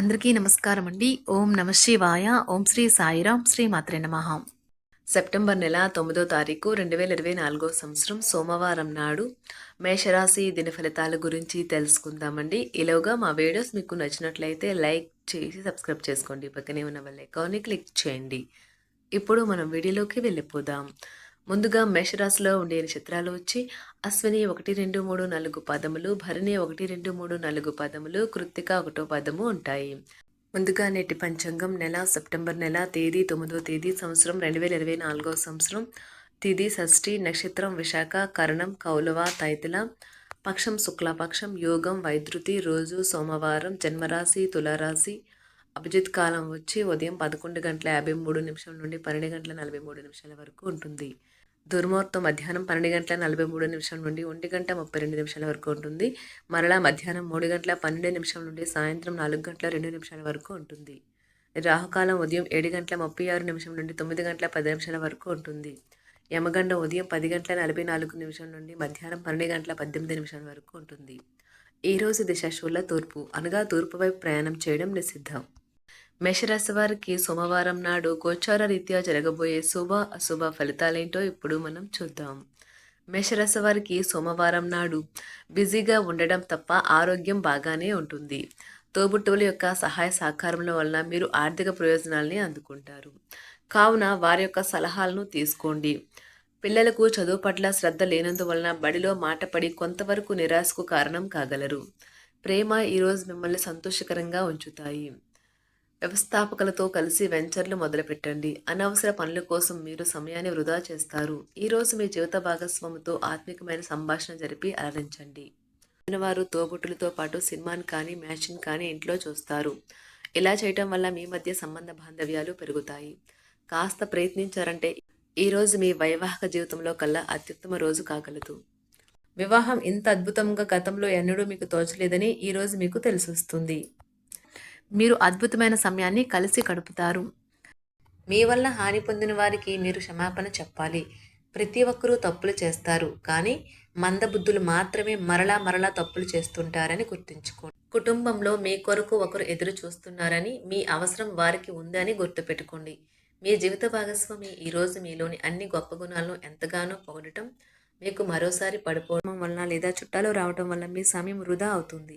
అందరికీ నమస్కారం అండి ఓం నమ శివాయ. ఓం శ్రీ సాయిరాం. శ్రీ మాత్రే నమ. సెప్టెంబర్ నెల తొమ్మిదో తారీఖు రెండు వేల ఇరవై నాలుగో సంవత్సరం సోమవారం నాడు మేషరాశి దిన ఫలితాల గురించి తెలుసుకుందామండి. ఇలాగా మా వీడియోస్ మీకు నచ్చినట్లయితే లైక్ చేసి సబ్స్క్రైబ్ చేసుకోండి. పక్కనే ఉన్న వాళ్ళ అకౌంట్ని క్లిక్ చేయండి. ఇప్పుడు మనం వీడియోలోకి వెళ్ళిపోదాం. ముందుగా మేషరాశిలో ఉండే నక్షత్రాలు వచ్చి అశ్విని ఒకటి రెండు మూడు నాలుగు పదములు భరణి ఒకటి రెండు మూడు నాలుగు పదములు కృత్తిక ఒకటో పదము ఉంటాయి. ముందుగా నేటి పంచాంగం నెల సెప్టెంబర్ నెల తేదీ తొమ్మిదో తేదీ సంవత్సరం రెండు వేల ఇరవై నాలుగో సంవత్సరం తిది షష్ఠి నక్షత్రం విశాఖ కరణం కౌలవ తైతుల పక్షం శుక్లపక్షం యోగం వైద్యుతి రోజు సోమవారం జన్మరాశి తులారాశి అభిజిత్ కాలం వచ్చి ఉదయం పదకొండు గంటల యాభై మూడు నిమిషం నుండి పన్నెండు గంటల నలభై మూడు నిమిషాల వరకు ఉంటుంది. దుర్ముహూర్తం మధ్యాహ్నం పన్నెండు గంటల నలభై మూడు నిమిషం నుండి ఒంటి గంట ముప్పై రెండు నిమిషాల వరకు ఉంటుంది. మరలా మధ్యాహ్నం మూడు గంటల పన్నెండు నిమిషం నుండి సాయంత్రం నాలుగు గంటల రెండు నిమిషాల వరకు ఉంటుంది. రాహుకాలం ఉదయం ఏడు గంటల ముప్పై ఆరు నిమిషం నుండి తొమ్మిది గంటల పది నిమిషాల వరకు ఉంటుంది. యమగండ ఉదయం పది గంటల నలభై నాలుగు నిమిషం నుండి మధ్యాహ్నం పన్నెండు గంటల పద్దెనిమిది నిమిషాల వరకు ఉంటుంది. ఈ రోజు దిశ తూర్పు అనగా తూర్పు వైపు ప్రయాణం చేయడం నిషిద్ధం. మేషరాశి వారికి సోమవారం నాడు గోచార రీత్యా జరగబోయే శుభ అశుభ ఫలితాలేంటో ఇప్పుడు మనం చూద్దాం. మేషరాశి వారికి సోమవారం నాడు బిజీగా ఉండడం తప్ప ఆరోగ్యం బాగానే ఉంటుంది. తోబుట్టువుల యొక్క సహాయ సహకారముల వలన మీరు ఆర్థిక ప్రయోజనాల్ని అందుకుంటారు. కావున వారి యొక్క సలహాలను తీసుకోండి. పిల్లలకు చదువు పట్ల శ్రద్ధ లేనందువలన బడిలో మాటపడి కొంతవరకు నిరాశకు కారణం కాగలరు. ప్రేమ ఈరోజు మిమ్మల్ని సంతోషకరంగా ఉంచుతాయి. వ్యవస్థాపకులతో కలిసి వెంచర్లు మొదలుపెట్టండి. అనవసర పనుల కోసం మీరు సమయాన్ని వృధా చేస్తారు. ఈరోజు మీ జీవిత భాగస్వామితో ఆత్మికమైన సంభాషణ జరిపి అలరించండి. వారు తోబుట్టులతో పాటు సినిమాని కానీ మ్యాచింగ్ కానీ ఇంట్లో చూస్తారు. ఇలా చేయటం వల్ల మీ మధ్య సంబంధ బాంధవ్యాలు పెరుగుతాయి. కాస్త ప్రయత్నించారంటే ఈరోజు మీ వైవాహిక జీవితంలో కల్లా అత్యుత్తమ రోజు కాగలదు. వివాహం ఇంత అద్భుతంగా గతంలో ఎన్నడూ మీకు తోచలేదని ఈరోజు మీకు తెలిసొస్తుంది. మీరు అద్భుతమైన సమయాన్ని కలిసి గడుపుతారు. మీ వల్ల హాని పొందిన వారికి మీరు క్షమాపణ చెప్పాలి. ప్రతి ఒక్కరూ తప్పులు చేస్తారు. కానీ మందబుద్ధులు మాత్రమే మరలా మరలా తప్పులు చేస్తుంటారని గుర్తుంచుకోండి. కుటుంబంలో మీ కొరకు ఒకరు ఎదురు చూస్తున్నారని మీ అవసరం వారికి ఉందని గుర్తుపెట్టుకోండి. మీ జీవిత భాగస్వామి ఈరోజు మీలోని అన్ని గొప్ప గుణాలను ఎంతగానో పొగడటం మీకు మరోసారి పడిపోవడం వలన లేదా చుట్టాలు రావడం వల్ల మీ సమయం వృధా అవుతుంది.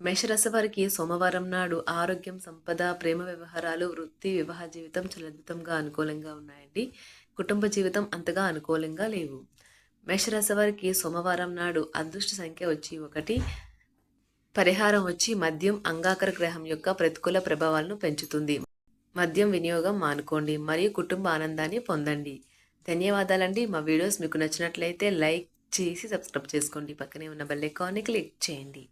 మేషరాశి వారికి సోమవారం నాడు ఆరోగ్యం సంపద ప్రేమ వ్యవహారాలు వృత్తి వివాహ జీవితం చలద్భుతంగా అనుకూలంగా ఉన్నాయండి. కుటుంబ జీవితం అంతగా అనుకూలంగా లేవు. మేషరాశి వారికి సోమవారం నాడు అదృష్ట సంఖ్య వచ్చి ఒకటి. పరిహారం వచ్చి మద్యం అంగాకర గ్రహం యొక్క ప్రతికూల ప్రభావాలను పెంచుతుంది. మద్యం వినియోగం మానుకోండి మరియు కుటుంబ ఆనందాన్ని పొందండి. ధన్యవాదాలండి. మా వీడియోస్ మీకు నచ్చినట్లయితే లైక్ చేసి సబ్స్క్రైబ్ చేసుకోండి. పక్కనే ఉన్న బెల్ ఐకాన్ని క్లిక్ చేయండి.